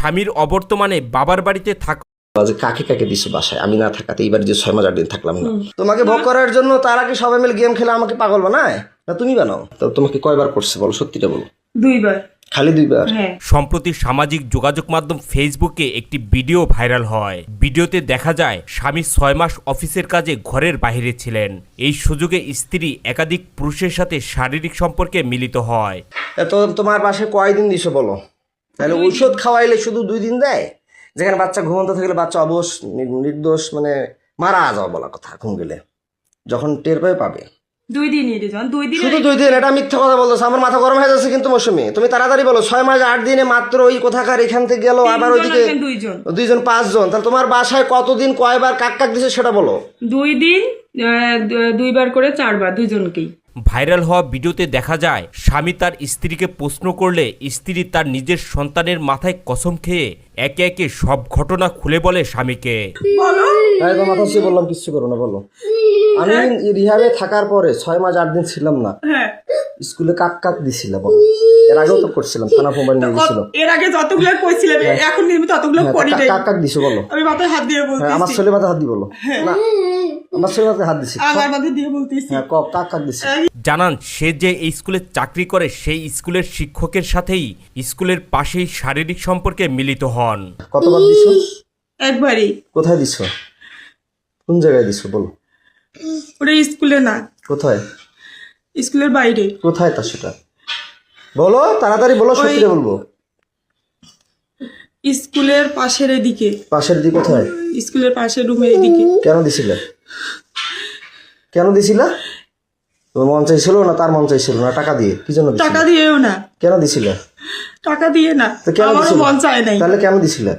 স্বামীর অবর্তমানে বাবার বাড়িতে থাকা যে কাকে কাকে দিছো বাসায়? আমি না থাকাতে এইবার যে ছয় মাস আট দিন থাকলাম না। তোমাকে ভোগ করার জন্য তারা কি সবাই মিলে গেম খেলে আমাকে পাগল বানায়? না তুমি বানাও? তো তোমাকে কয়বার করছে বলো? সত্যিটা বলো। দুইবার। খালি দুইবার? হ্যাঁ। সম্প্রতি সামাজিক যোগাযোগ মাধ্যম ফেসবুকে একটি ভিডিও ভাইরাল হয়। ভিডিওতে দেখা যায় স্বামী ছয় মাস অফিসের কাজে ঘরের বাইরে ছিলেন। এই সুযোগে স্ত্রী একাধিক পুরুষের সাথে শারীরিক সম্পর্কে মিলিত হয়। তো তোমার বাসায় কয়দিন দিছো বলো? তাহলে ঔষধ খাওয়াইলে শুধু দুই দিন দেয়? যেখানে বাচ্চা ঘুমন্ত থাকলে বাচ্চা অবশ নির্দোষ মানে মারা যাওয়া বলা কথা ঘুম গেলে। যখন টের পাবে পাবে। দুই দিন রিজন দুই দিন শুধু দুই দিন এটা মিথ্যা কথা বলতেছে আমার মাথা গরম হয়ে যাচ্ছে কিন্তু মৌসুমি। তুমি তাড়াতাড়ি বলো ছয় মাস আট দিনে মাত্র ওই কোথাকার এখান থেকে গেল আবার ওইদিকে দুইজন। দুইজন পাঁচজন। তাহলে তোমার বাসায় কতদিন কয়বার কাক কাক দিছে সেটা বলো। দুই দিন দুইবার করে চারবার দুইজনকেই। ভাইরাল হওয়া ভিডিওতে দেখা যায় স্বামী তার স্ত্রীকে প্রশ্ন করলে স্ত্রী তার নিজের সন্তানের মাথায় কসম খেয়ে একে একে সব ঘটনা খুলে বলে স্বামীকে। তাই তো মাথা ছুঁয়ে বললাম কিচ্ছু করো না বলো। আমি রিহাবে থাকার পরে ছয় মাস আট দিন ছিলাম না। হ্যাঁ। স্কুলে কাক কাক দিছিল এর আগেও তো করছিলাম থানা মোবাইল নিয়ে গেছিল। এর আগে যতগুলো কইছিলাম এখন কিন্তু ততগুলো করি নাই। কাক কাক দিছো বলো? আমি মাথায় হাত দিয়ে হ্যাঁ, বলতেছি আমার ছেলে মাথায় হাত দি বলো। না আমার ছেলে মাথায় হাত দিছি। আমার মাথায় দিয়ে বলতেছি। হ্যাঁ কাক কাক দিছি। জানান সে যে এই স্কুলে চাকরি করে সেই স্কুলের শিক্ষকের সাথেই স্কুলের পাশেই শারীরিক সম্পর্কে মিলিত হন। কতবার দিছো? একবারই। কোথায় দিছো? কোন জায়গায় দিছো বলো? ওটা স্কুলে না। কোথায়? স্কুলের বাইরে। কোথায় তা সেটা? বলো তাড়াতাড়ি বলো সত্যি বলব। স্কুলের পাশের এদিকে। পাশের দিকে কোথায়? স্কুলের পাশের রুমের এদিকে। কেন দিছিলে? কেন দিছিলা? তোমার মন চাইছিল না তার মন চাইছিল না টাকা দিয়ে? কি জন্য টাকা দিয়েও না। কেন দিছিলে? টাকা দিয়ে না। তো কেন? মন চায় নাই। তাহলে কেন দিছিলে?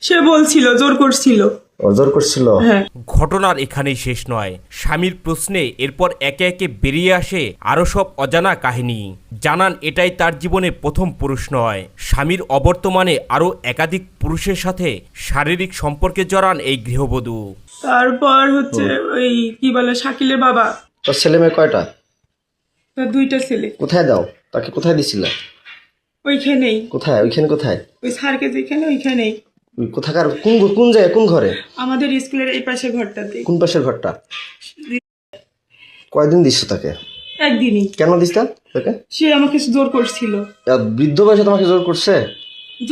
সে বলছিল জোর করছিল। করছিল। হ্যাঁ। ঘটনার এখানেই শেষ নয়। স্বামীর প্রশ্নে এরপর একে একে বেরিয়ে আসে আরও সব অজানা কাহিনী। জানান এটাই তার জীবনে প্রথম পুরুষ নয়। স্বামীর অবর্তমানে আরও একাধিক পুরুষের সাথে শারীরিক সম্পর্কে জড়ান এই গৃহবধূ। তারপর হচ্ছে ওই কি বলে শাকিলের বাবা। তোর ছেলে মেয়ে কয়টা? তার দুইটা ছেলে। কোথায় দাও? তাকে কোথায় দিছিলে? ওইখানেই। কোথায়? ওইখানে কোথায়? ওই স্যারকে যেখানে ওইখানেই। ওই কোথাকার কোন কোন জায়গায় কোন ঘরে? আমাদের স্কুলের এই পাশে ঘরটাতে। কোন পাশের ঘরটা? কয়দিন দিচ্ছ তাকে? একদিনই। কেন দিস তাকে? সে আমাকে জোর করছিল। আর বৃদ্ধ বয়সে তোমাকে জোর করছে?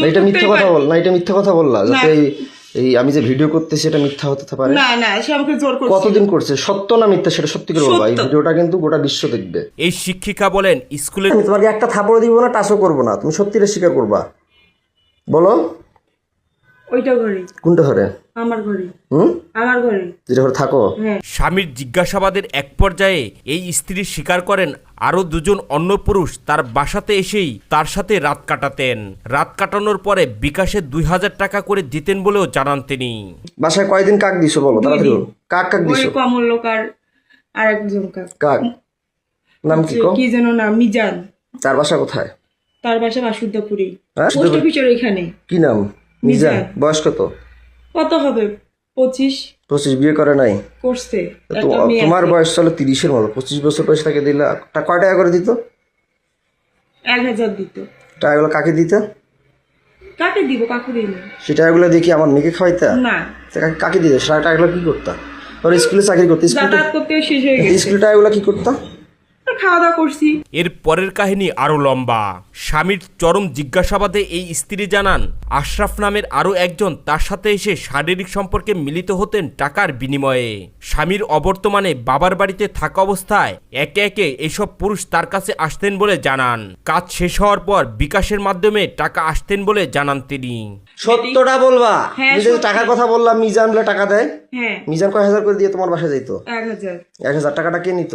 না এটা মিথ্যা কথা বল না এটা মিথ্যা কথা বললা। যাতে এই এই আমি যে ভিডিও করতেছি এটা মিথ্যা হতে পারে। না না সে আমাকে জোর করছিল। কতদিন করছে? সত্য না মিথ্যা সেটা সত্যি করে বলবা এই ভিডিওটা কিন্তু গোটা বিশ্ব দেখবে। এই শিক্ষিকা বলেন স্কুলের আমি তোমাকে একটা থাপড় দিব না টাচও করব না। তুমি সত্যিটা স্বীকার করবা। বলো। ওইটা ঘরে। কোনটা ঘরে? আমার ঘরে। হুম? আমার ঘরে। যেটা ঘরে থাকো? হ্যাঁ। স্বামীর জিজ্ঞাসাবাদের এক পর্যায়ে এই স্ত্রী স্বীকার করেন আরও দুজন অন্য পুরুষ তার বাসাতে এসেই তার সাথে রাত কাটাতেন। রাত কাটানোর পরে বিকাশে দুই হাজার টাকা করে দিতেন বলেও জানান তিনি। বাসায় কয়দিন কাক দিছো বলো তাড়াতাড়ি বলো। কাক কাক ওই দিছো? কমলকার আর একজন কাক। কাক? নাম কি কো? কি যেন নাম মিজান। তার বাসা কোথায়? তার বাসা বাসুদ্দাপুরি। হ্যাঁ পোস্ট অফিসের ওইখানে। কি নাম? মিজান বয়স কত? কত হবে? পঁচিশ। পঁচিশ বিয়ে করে নাই? করছে। তোমার বয়স চলো তিরিশের মতো। পঁচিশ বছর বয়স তাকে দিলে। কয় টাকা করে দিত? এক হাজার দিত। টাকাগুলো কাকে দিত? কাকে দিব? কাকু দিল সে টাকাগুলো দিয়ে কি আমার মেয়েকে খাওয়াইতা? না। কাকে- দিত? সে টাকাগুলো কি করতা? তোর স্কুলে চাকরি করতে হয়ে স্কুলে টাকাগুলো কি করতা? খাওয়া দাওয়া করছি। এর পরের কাহিনী আরও লম্বা। স্বামীর চরম জিজ্ঞাসাবাদে এই স্ত্রী জানান আশরাফ নামের আরও একজন তার সাথে এসে শারীরিক সম্পর্কে মিলিত হতেন টাকার বিনিময়ে। স্বামীর অবর্তমানে বাবার বাড়িতে থাকা অবস্থায় একে একে এসব পুরুষ তার কাছে আসতেন বলে জানান। কাজ শেষ হওয়ার পর বিকাশের মাধ্যমে টাকা আসতেন বলে জানান তিনি। সত্যটা বলবা? হ্যাঁ। টাকার কথা বললাম মিজান টাকা দেয়? হ্যাঁ। মিজান কয় হাজার করে দিয়ে তোমার বাসায় যাইতো? এক হাজার। এক হাজার টাকাটা কে নিত?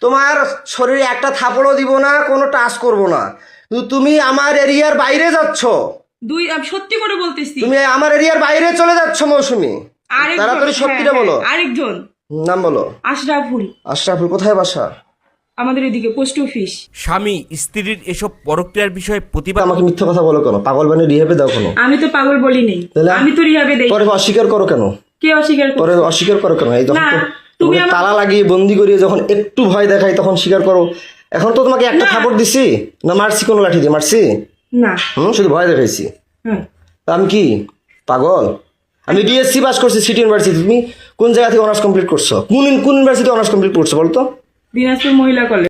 তোমার শরীরে একটা থাপড়ও দিব না কোনো টাচ করব না। কিন্তু তুমি আমার এরিয়ার বাইরে যাচ্ছ। দুই আমি সত্যি করে বলতেছি। তুমি আমার এরিয়ার বাইরে চলে যাচ্ছ মৌসুমি। আরেকজন তাড়াতাড়ি সত্যিটা হ্যাঁ, বলো। হ্যাঁ, আরেকজন। নাম বলো। আশরাফুল। আশরাফুল কোথায় বাসা? আমাদের এদিকে পোস্ট অফিস। স্বামী স্ত্রীর এসব পরক্রিয়ার বিষয়ে প্রতিবাদ আমাকে মিথ্যা কথা বলো কেন? পাগল বানিয়ে রিহাবে দাও কেন? আমি তো পাগল বলি নেই তাহলে? আমি তো রিহাবে দেই। পরে অস্বীকার করো কেন? কে অস্বীকার করে পরে অস্বীকার করো কেন? এই না, তো তুমি তালা লাগিয়ে বন্দি করিয়ে যখন একটু ভয় দেখাই তখন স্বীকার করো। এখন তো তোমাকে একটা খাবার দিছি? না মারছি কোনো লাঠি দিয়ে মারছি? না। হুম শুধু ভয় দেখাইছি। তা আমি কি? পাগল? আমি ডিএসসি পাস করছি সিটি ইউনিভার্সিটি তুমি কোন জায়গা থেকে অনার্স কমপ্লিট করছ? কোন কোন ইউনিভার্সিটি অনার্স কমপ্লিট করছ বলতো? দিনাজপুর মহিলা কলেজ